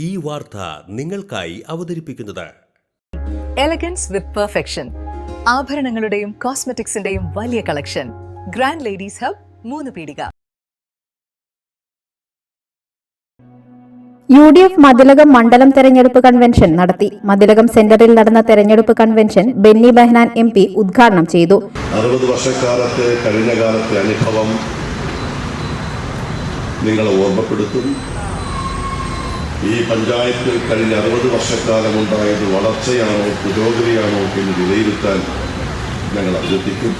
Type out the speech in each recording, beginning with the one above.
ഈ വാർത്ത നിങ്ങൾക്കായി അവതരിപ്പിക്കുന്നത്. എലഗൻസ് വിത്ത് പെർഫെക്ഷൻ ആഭരണങ്ങളുടെയും കോസ്മെറ്റിക്സിന്റെയും വലിയ കളക്ഷൻ ഗ്രാൻഡ് ലേഡീസ് ഹബ് മൂന്ന് പീടിക. യു ഡി എഫ് മതിലകം മണ്ഡലം തെരഞ്ഞെടുപ്പ് കൺവെൻഷൻ നടത്തി. മതിലകം സെന്ററിൽ നടന്ന തെരഞ്ഞെടുപ്പ് convention Benny Behanan M P ഉദ്ഘാടനം ചെയ്തു. അറുപത് വർഷക്കാലത്തെ കഴിഞ്ഞ കാലത്തെ അനുഭവം നിങ്ങളെ ഓർമ്മപ്പെടുത്തും. ഈ പഞ്ചായത്ത് കഴിഞ്ഞ അറുപത് വർഷക്കാലം ഉണ്ടായത് വളർച്ചയാണോ പുരോഗതിയാണോ എന്ന് വിലയിരുത്താൻ ഞങ്ങൾ അഭ്യർത്ഥിക്കും.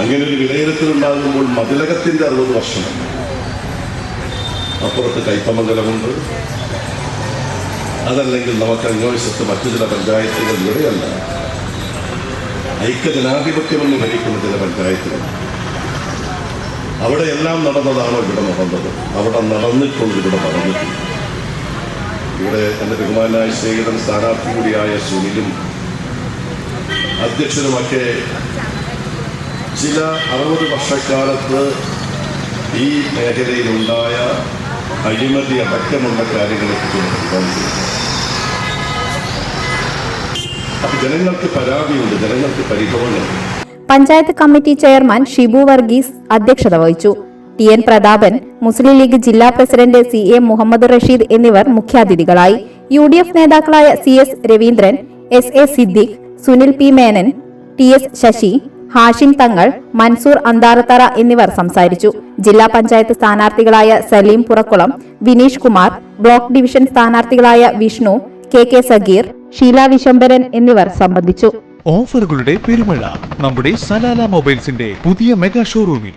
അങ്ങനെ ഒരു വിലയിരുത്തലുണ്ടാകുമ്പോൾ മതിലകത്തിന്റെ അറുപത് വർഷം അപ്പുറത്ത് കൈപ്പമംഗലമുണ്ട് അതല്ലെങ്കിൽ നമുക്ക് അന്വേഷിച്ച് മറ്റു ചില പഞ്ചായത്തുകൾ ഇവിടെയല്ല. ഐക്യജനാധിപത്യമെന്ന് ഭരിക്കുന്ന ചില പഞ്ചായത്തുകൾ. അവിടെ എല്ലാം നടന്നതാണോ ഇവിടെ നടന്നത്? അവിടെ നടന്നിട്ടുണ്ട് ഇവിടെ നടന്നിട്ടില്ല ഇവിടെ എന്റെ ബഹുമാനായ ശേഖരൻ സ്ഥാനാർത്ഥി കൂടിയായ സുനിലും അധ്യക്ഷനുമൊക്കെ ചില അറുപത് വർഷക്കാലത്ത് ഈ മേഖലയിലുണ്ടായ അഴിമതി അടക്കമുള്ള കാര്യങ്ങളെക്കുറിച്ച് അപ്പൊ ജനങ്ങൾക്ക് പരാതിയുണ്ട് ജനങ്ങൾക്ക് പരിഭവങ്ങളുണ്ട് പഞ്ചായത്ത് കമ്മിറ്റി ചെയർമാൻ ഷിബു വർഗീസ് അധ്യക്ഷത വഹിച്ചു. ടി എൻ പ്രതാപൻ മുസ്ലിം ലീഗ് ജില്ലാ president C A Muhammad Rasheed എന്നിവർ മുഖ്യാതിഥികളായി. യു ഡി എഫ് നേതാക്കളായ C S Raveendran S A Siddique Sunil P Menon T S Sasi Hashim Thangal Mansoor Antharathara എന്നിവർ സംസാരിച്ചു. ജില്ലാ പഞ്ചായത്ത് സ്ഥാനാർത്ഥികളായ സലീം പുറക്കുളം വിനീഷ് കുമാർ ബ്ലോക്ക് ഡിവിഷൻ സ്ഥാനാർത്ഥികളായ വിഷ്ണു കെ കെ സഗീർ ഷീല വിശംബരൻ എന്നിവർ സംബന്ധിച്ചു. ഓഫറുകളുടെ പെരുമഴ നമ്മുടെ സലാല മൊബൈൽസിന്റെ പുതിയ മെഗാ ഷോറൂമിൽ.